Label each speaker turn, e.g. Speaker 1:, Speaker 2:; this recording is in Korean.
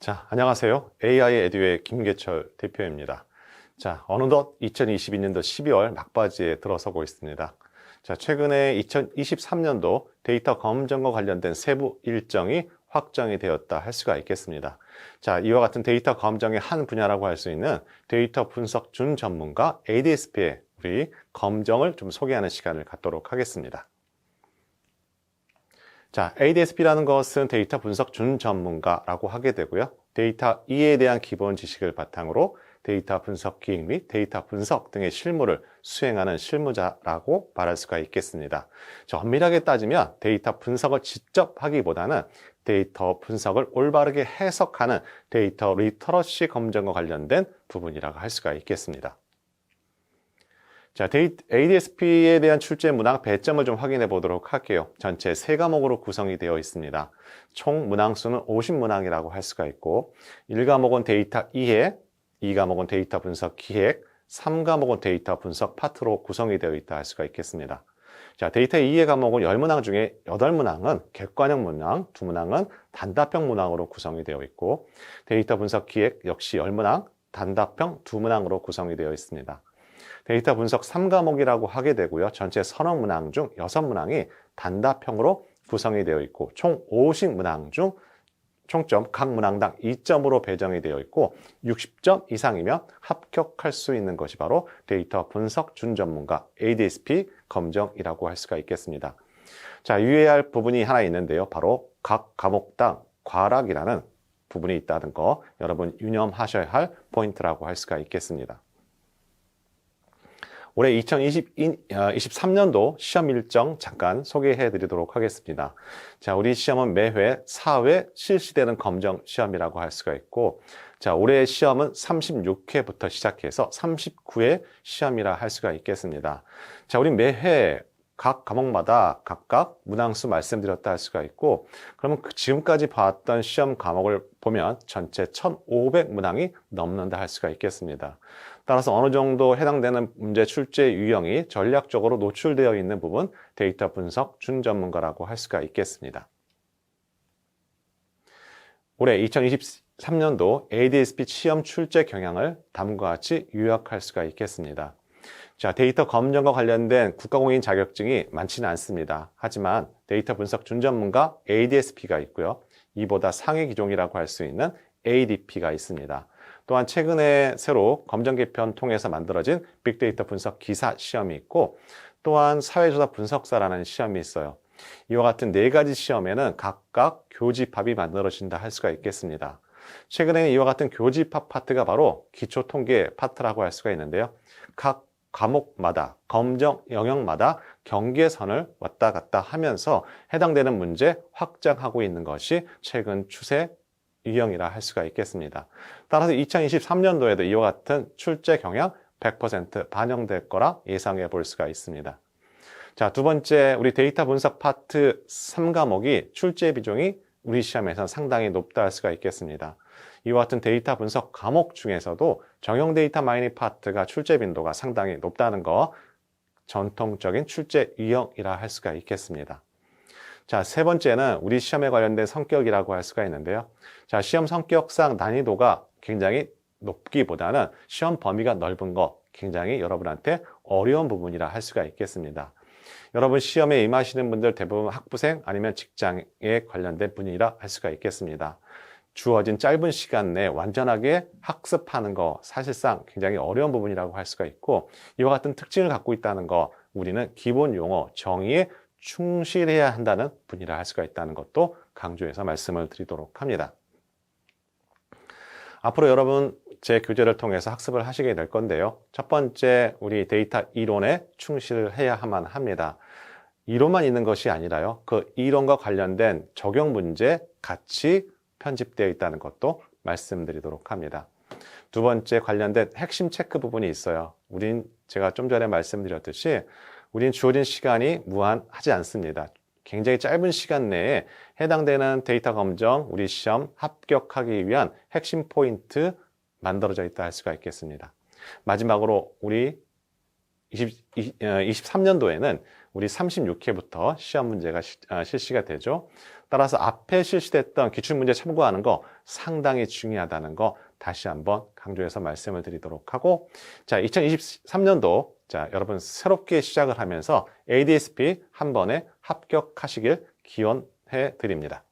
Speaker 1: 자, 안녕하세요. AI 에듀의 김계철 대표입니다. 자, 어느덧 2022년도 12월 막바지에 들어서고 있습니다. 자, 최근에 2023년도 데이터 검증과 관련된 세부 일정이 확정이 되었다 할 수가 있겠습니다. 자, 이와 같은 데이터 검증의 한 분야라고 할 수 있는 데이터 분석 준 전문가 ADSP의 우리 검정을 좀 소개하는 시간을 갖도록 하겠습니다. 자, ADSP라는 것은 데이터 분석 준 전문가라고 하게 되고요. 데이터 이해에 대한 기본 지식을 바탕으로 데이터 분석 기획 및 데이터 분석 등의 실무를 수행하는 실무자라고 말할 수가 있겠습니다. 자, 엄밀하게 따지면 데이터 분석을 직접 하기보다는 데이터 분석을 올바르게 해석하는 데이터 리터러시 검증과 관련된 부분이라고 할 수가 있겠습니다. 자, ADSP에 대한 출제 문항 배점을 좀 확인해 보도록 할게요. 전체 세 과목으로 구성이 되어 있습니다. 총 문항 수는 50문항이라고 할 수가 있고 1과목은 데이터 이해, 2과목은 데이터 분석 기획, 3과목은 데이터 분석 파트로 구성이 되어 있다 할 수가 있겠습니다. 자, 데이터 이해 과목은 10문항 중에 8문항은 객관형 문항, 2문항은 단답형 문항으로 구성이 되어 있고 데이터 분석 기획 역시 10문항, 단답형 2문항으로 구성이 되어 있습니다. 데이터 분석 3과목이라고 하게 되고요. 전체 선언 문항 중 6문항이 단답형으로 구성이 되어 있고 총 50 문항 중 총점 각 문항당 2점으로 배정이 되어 있고 60점 이상이면 합격할 수 있는 것이 바로 데이터 분석 준 전문가 ADSP 검정이라고 할 수가 있겠습니다. 자, 유의할 부분이 하나 있는데요. 바로 각 과목당 과락이라는 부분이 있다는 거 여러분 유념하셔야 할 포인트라고 할 수가 있겠습니다. 올해 2023년도 시험 일정 잠깐 소개해 드리도록 하겠습니다. 자, 우리 시험은 매회 4회 실시되는 검정 시험이라고 할 수가 있고, 자, 올해 시험은 36회부터 시작해서 39회 시험이라 할 수가 있겠습니다. 자, 우리 매회 각 과목마다 각각 문항수 말씀드렸다 할 수가 있고, 그러면 그 지금까지 봤던 시험 과목을 보면 전체 1,500 문항이 넘는다 할 수가 있겠습니다. 따라서 어느 정도 해당되는 문제 출제 유형이 전략적으로 노출되어 있는 부분 데이터 분석 준 전문가라고 할 수가 있겠습니다. 올해 2023년도 ADSP 시험 출제 경향을 다음과 같이 요약할 수가 있겠습니다. 자, 데이터 검정과 관련된 국가공인 자격증이 많지는 않습니다. 하지만 데이터 분석 준 전문가 ADSP가 있고요. 이보다 상위 기종이라고 할 수 있는 ADP가 있습니다. 또한 최근에 새로 검정 개편 통해서 만들어진 빅데이터 분석 기사 시험이 있고 또한 사회조사 분석사라는 시험이 있어요. 이와 같은 네 가지 시험에는 각각 교집합이 만들어진다 할 수가 있겠습니다. 최근에는 이와 같은 교집합 파트가 바로 기초 통계 파트라고 할 수가 있는데요. 각 과목마다 검정 영역마다 경계선을 왔다 갔다 하면서 해당되는 문제 확장하고 있는 것이 최근 추세 유형이라 할 수가 있겠습니다. 따라서 2023년도에도 이와 같은 출제 경향 100% 반영될 거라 예상해 볼 수가 있습니다. 자, 두 번째, 우리 데이터 분석 파트 3과목이 출제 비중이 우리 시험에서 상당히 높다 할 수가 있겠습니다. 이와 같은 데이터 분석 과목 중에서도 정형 데이터 마이닝 파트가 출제 빈도가 상당히 높다는 거 전통적인 출제 유형이라 할 수가 있겠습니다. 자, 세 번째는 우리 시험에 관련된 성격이라고 할 수가 있는데요. 자, 시험 성격상 난이도가 굉장히 높기보다는 시험 범위가 넓은 것 굉장히 여러분한테 어려운 부분이라 할 수가 있겠습니다. 여러분 시험에 임하시는 분들 대부분 학부생 아니면 직장에 관련된 분이라 할 수가 있겠습니다. 주어진 짧은 시간 내에 완전하게 학습하는 거 사실상 굉장히 어려운 부분이라고 할 수가 있고 이와 같은 특징을 갖고 있다는 거 우리는 기본 용어 정의에 충실해야 한다는 분이라 할 수가 있다는 것도 강조해서 말씀을 드리도록 합니다. 앞으로 여러분 제 교재를 통해서 학습을 하시게 될 건데요. 첫 번째, 우리 데이터 이론에 충실해야만 합니다. 이론만 있는 것이 아니라요. 그 이론과 관련된 적용 문제 같이 편집되어 있다는 것도 말씀드리도록 합니다. 두 번째 관련된 핵심 체크 부분이 있어요. 우린 제가 좀 전에 말씀드렸듯이 우린 주어진 시간이 무한하지 않습니다. 굉장히 짧은 시간 내에 해당되는 데이터 검정, 우리 시험 합격하기 위한 핵심 포인트 만들어져 있다 할 수가 있겠습니다. 마지막으로 우리 20, 23년도에는 우리 36회부터 시험 문제가 시- 아, 실시가 되죠. 따라서 앞에 실시됐던 기출문제 참고하는 거 상당히 중요하다는 거 다시 한번 강조해서 말씀을 드리도록 하고 자, 2023년도 자, 여러분 새롭게 시작을 하면서 ADSP 한 번에 합격하시길 기원해 드립니다.